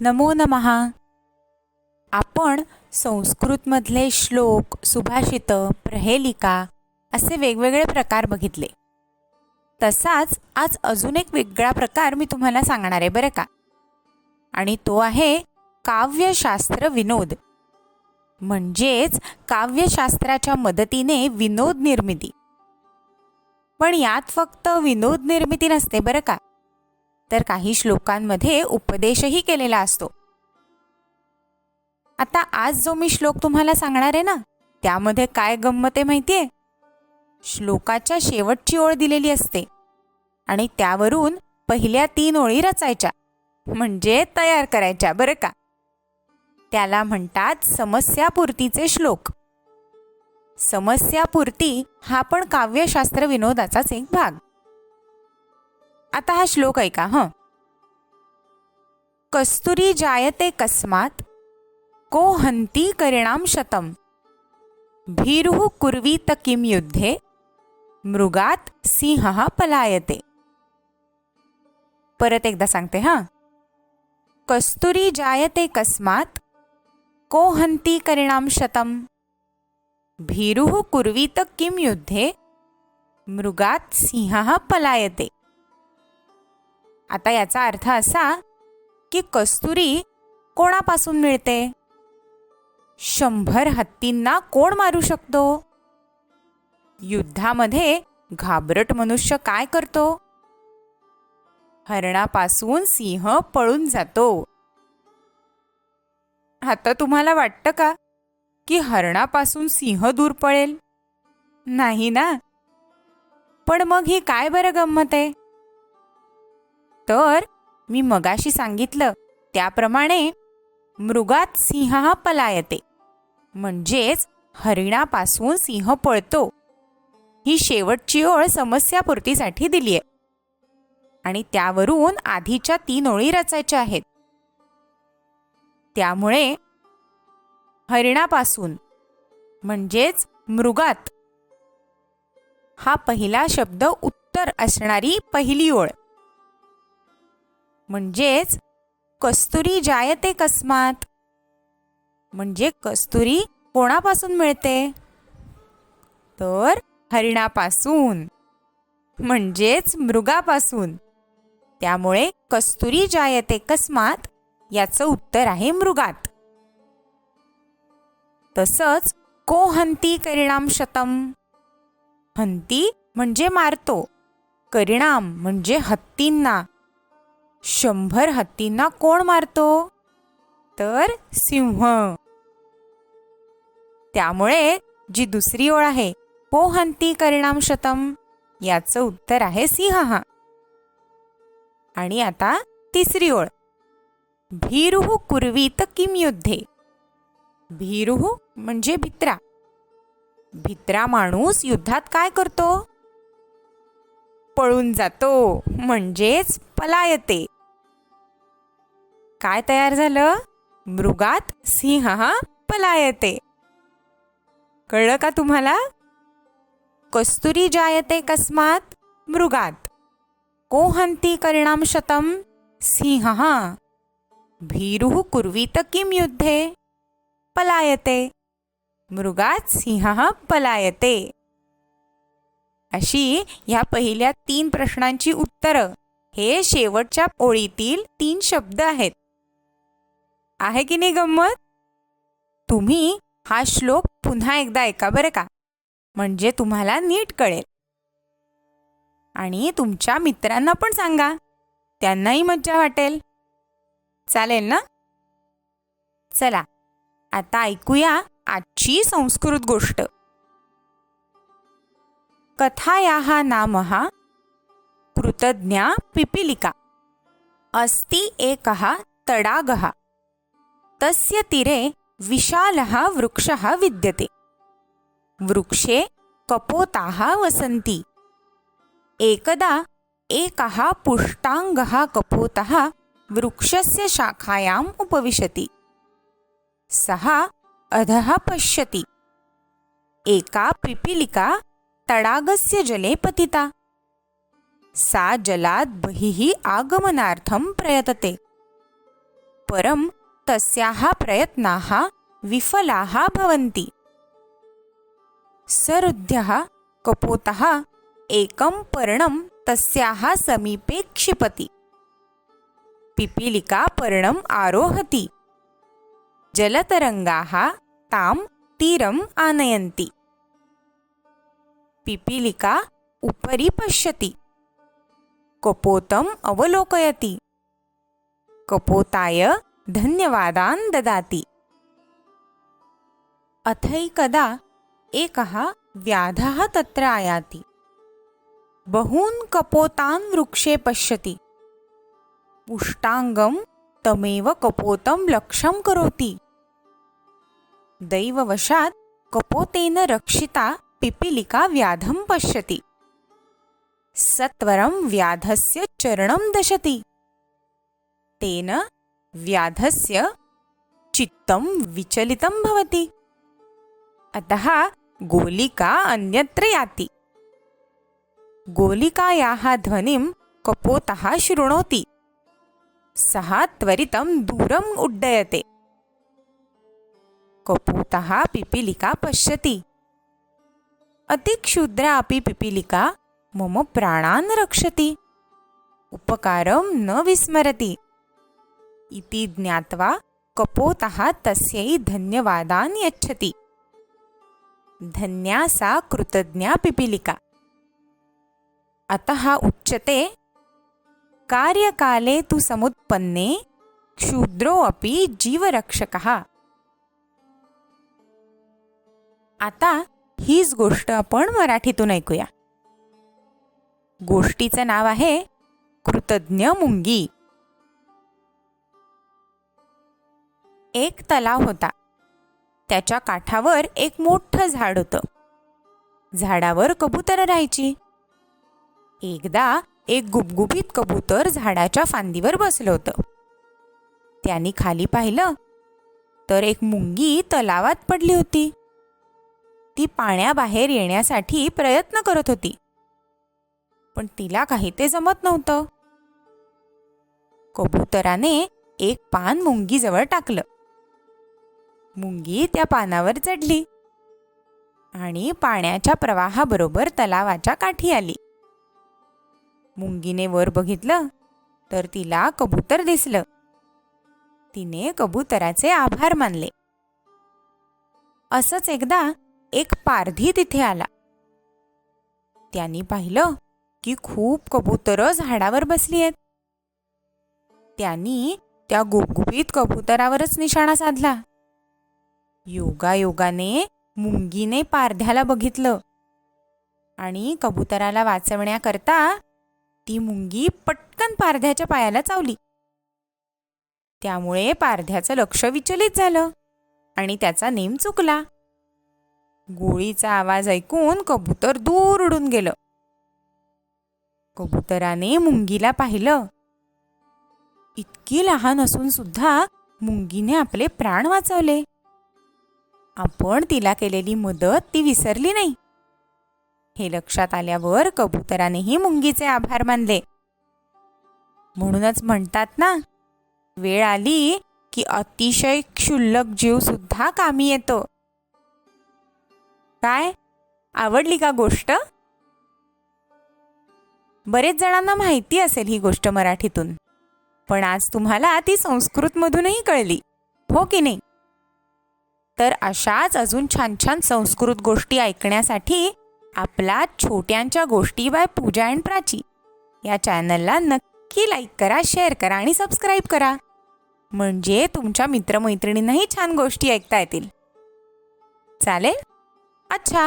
नमो नमः. आपण संस्कृतमधले श्लोक सुभाषितं प्रहेलिका असे वेगवेगळे प्रकार बघितले. तसाच आज अजून एक वेगळा प्रकार मी तुम्हाला सांगणार आहे बरं का? आणि तो आहे काव्यशास्त्र विनोद. म्हणजेच काव्यशास्त्राच्या मदतीने विनोद निर्मिती. पण यात फक्त विनोद निर्मिती नसते बरं का? तर काही श्लोकांमध्ये उपदेशही केलेला असतो. आता आज जो मी श्लोक तुम्हाला सांगणार आहे ना त्यामध्ये काय गंमत आहे माहितीये? श्लोकाच्या शेवटची ओळ दिलेली असते आणि त्यावरून पहिल्या तीन ओळी रचायच्या म्हणजे तयार करायच्या बरं का? त्याला म्हणतात समस्यापूर्तीचे श्लोक. समस्यापूर्ती हा पण काव्यशास्त्र विनोदाचाच एक भाग. आता हा श्लोक ऐका, हं. कस्तुरी जायते कस्मात, को हंती करिणाम शतम. भीरुः कुर्वीत किम युद्धे, मृगात सिंह पलायते. परत एकदा सांगते, हाँ. कस्तुरी जायते कस्मात, को हंती करिणाम शतम. भीरुः कुर्वीत किम युद्धे, मृगात सिंह पलायते. आता याचा अर्थ असा की कस्तुरी कोणापासून मिळते? शंभर हत्तींना कोण मारू शकतो? युद्धामध्ये घाबरट मनुष्य काय करतो? हरणापासून सिंह पळून जातो. आता तुम्हाला वाटतं का की हरणापासून सिंह दूर पळेल? नाही ना? पण मग ही काय बरं गंमत आहे? तर मी मगाशी सांगितलं त्याप्रमाणे मृगात सिंह हा पलायते. म्हणजेच हरिणापासून सिंह पळतो. ही शेवटची ओळ समस्यापूर्तीसाठी दिली आहे आणि त्यावरून आधीच्या तीन ओळी रचायच्या आहेत. त्यामुळे हरिणापासून म्हणजेच मृगात हा पहिला शब्द उत्तर असणारी पहिली ओळ. म्हणजेच कस्तुरी जायते कस्मात. म्हणजे कस्तुरी कोणापासून मिळते? तर हरिणापासून. म्हणजेच मृगापासून. त्यामुळे कस्तुरी जायते कस्मात याचं उत्तर आहे मृगात. तसंच को हंती करिणाम शतम. हंती म्हणजे मारतो. करिणाम म्हणजे हत्तींना. शंभर हत्तींना कोण मारतो? तर सिंह. त्यामुळे जी दुसरी ओळ आहे पोहंती करिणाम शतम याचं उत्तर आहे सिंह. हा आणि आता तिसरी ओळ. भीरुहू कुर्वीत किम युद्धे. भीरुहू म्हणजे भित्रा. भित्रा माणूस युद्धात काय करतो? पळून जातो म्हणजेच पलायते. काय तयार झालं? मृगात सिंह हा पलायते. कळलं का तुम्हाला? कस्तुरी जायते कस्मात मृगात. कोहंती करिणाम शतम सिंह भीरुः कुर्वीत किम युद्धे? पलायते. मृगात सिंह पलायते. अशी ह्या पहिल्या तीन प्रश्नांची उत्तरं. हे शेवटच्या ओळीतील तीन शब्द आहेत. आहे की नाही गंमत? तुम्ही हा श्लोक पुन्हा एकदा ऐका बरं का. म्हणजे तुम्हाला नीट कळेल. आणि तुमच्या मित्रांना पण सांगा. त्यांनाही मज्जा वाटेल. चालेल ना? चला आता ऐकूया आजची संस्कृत गोष्ट. कथायाः नाम कृतज्ञा पिपीलिका। अस्ति एकः तडागः। तस्य तीरे विशालः वृक्षः विद्यते। वृक्षे कपोताः वसन्ति। एकदा एकः पुष्टाङ्गः कपोतः वृक्षस्य शाखायाम् उपविशति। सः अधः पश्यति। एका पिपीलिका तडागस्य जले पतिता। सा जलात् बहिः आगमनार्थं प्रयतते। परं तस्याः प्रयत्नाः विफलाः भवन्ति। सरुद्ध्यः कपोतः एकं पर्णं तस्याः समीपे क्षिपति। पिपीलिका पर्णम् आरोहति। जलतरङ्गाः तां तीरम् आनयन्ति। पिपीलिका उपरि पश्यति। कपोतम् अवलोकयति। कपोताय धन्यवादान् ददाति। अथैकदा एकः व्याधः तत्र आयाति। बहून् कपोतान् वृक्षे पश्यति। पुष्टाङ्गं तमेव कपोतं लक्ष्यं करोति। दैववशात् कपोतेन रक्षिता पिपिलिका व्याधं पश्यति। सत्वरं व्याधस्य चरणं दशति। तेन व्याधस्य चित्तं विचलितं भवति। अतः गोलिका अन्यत्र याति। गोलिकायाः ध्वनिं कपोतः शृणोति। सः त्वरितं दूरम् उड्डयते। कपोतः पिपीलिका पश्यति। अतिक्षुद्रा अपि पिपीलिका मम प्राणान् रक्षति। उपकारं न विस्मरति। इति ज्ञात्वा कपोतः तस्यै धन्यवादान् यच्छति। धन्या सा कृतज्ञा पिपीलिका। अतः उच्यते कार्यकाले तु समुत्पन्ने क्षुद्रोऽपि जीवरक्षकः। आता हीच गोष्ट आपण मराठीतून ऐकूया. गोष्टीचं नाव आहे कृतज्ञ मुंगी. एक तलाव होता. त्याच्या काठावर एक मोठं झाड होतं. झाडावर कबूतर राहायची. एकदा एक गुबगुबीत कबूतर झाडाच्या फांदीवर बसलं होतं. त्यांनी खाली पाहिलं तर एक मुंगी तलावात पडली होती. ती पाण्याबाहेर येण्यासाठी प्रयत्न करत होती. पण तिला काही ते जमत नव्हतं. कबुतराने एक पान मुंगीजवळ टाकलं. मुंगी त्या पानावर चढली आणि पाण्याच्या प्रवाहाबरोबर तलावाच्या काठी आली. मुंगीने वर बघितलं तर तिला कबूतर दिसलं. तिने कबुतराचे आभार मानले. असंच एकदा एक पारधी तिथे आला. त्यांनी पाहिलं की खूप कबुतरं झाडावर बसली आहेत. त्यांनी त्या गुपगुपीत कबुतरावरच निशाणा साधला. योगायोगाने मुंगीने पारध्याला बघितलं आणि कबुतराला वाचवण्याकरता ती मुंगी पटकन पारध्याच्या पायाला चावली. त्यामुळे पारध्याचं लक्ष विचलित झालं आणि त्याचा नेम चुकला. गोळीचा आवाज ऐकून कबूतर दूर उडून गेलं. कबुतराने मुंगीला पाहिलं. इतकी लहान असून सुद्धा मुंगीने आपले प्राण वाचवले. आपण तिला केलेली मदत ती विसरली नाही. हे लक्षात आल्यावर कबुतरानेही मुंगीचे आभार मानले. म्हणूनच म्हणतात ना वेळ आली की अतिशय क्षुल्लक जीव सुद्धा कामी येतो. काय? आवडली का गोष्ट? बरेच जणांना माहिती असेल ही गोष्ट मराठीतून. पण आज तुम्हाला ती संस्कृतमधूनही कळली. हो की नाही? तर अशाच अजून छान छान संस्कृत गोष्टी ऐकण्यासाठी आपला छोट्यांच्या गोष्टी बाय पूजा अँड प्राची या चॅनलला नक्की लाईक करा शेअर करा आणि सबस्क्राईब करा. म्हणजे तुमच्या मित्रमैत्रिणींनाही छान गोष्टी ऐकता येतील. चालेल? আচ্ছা।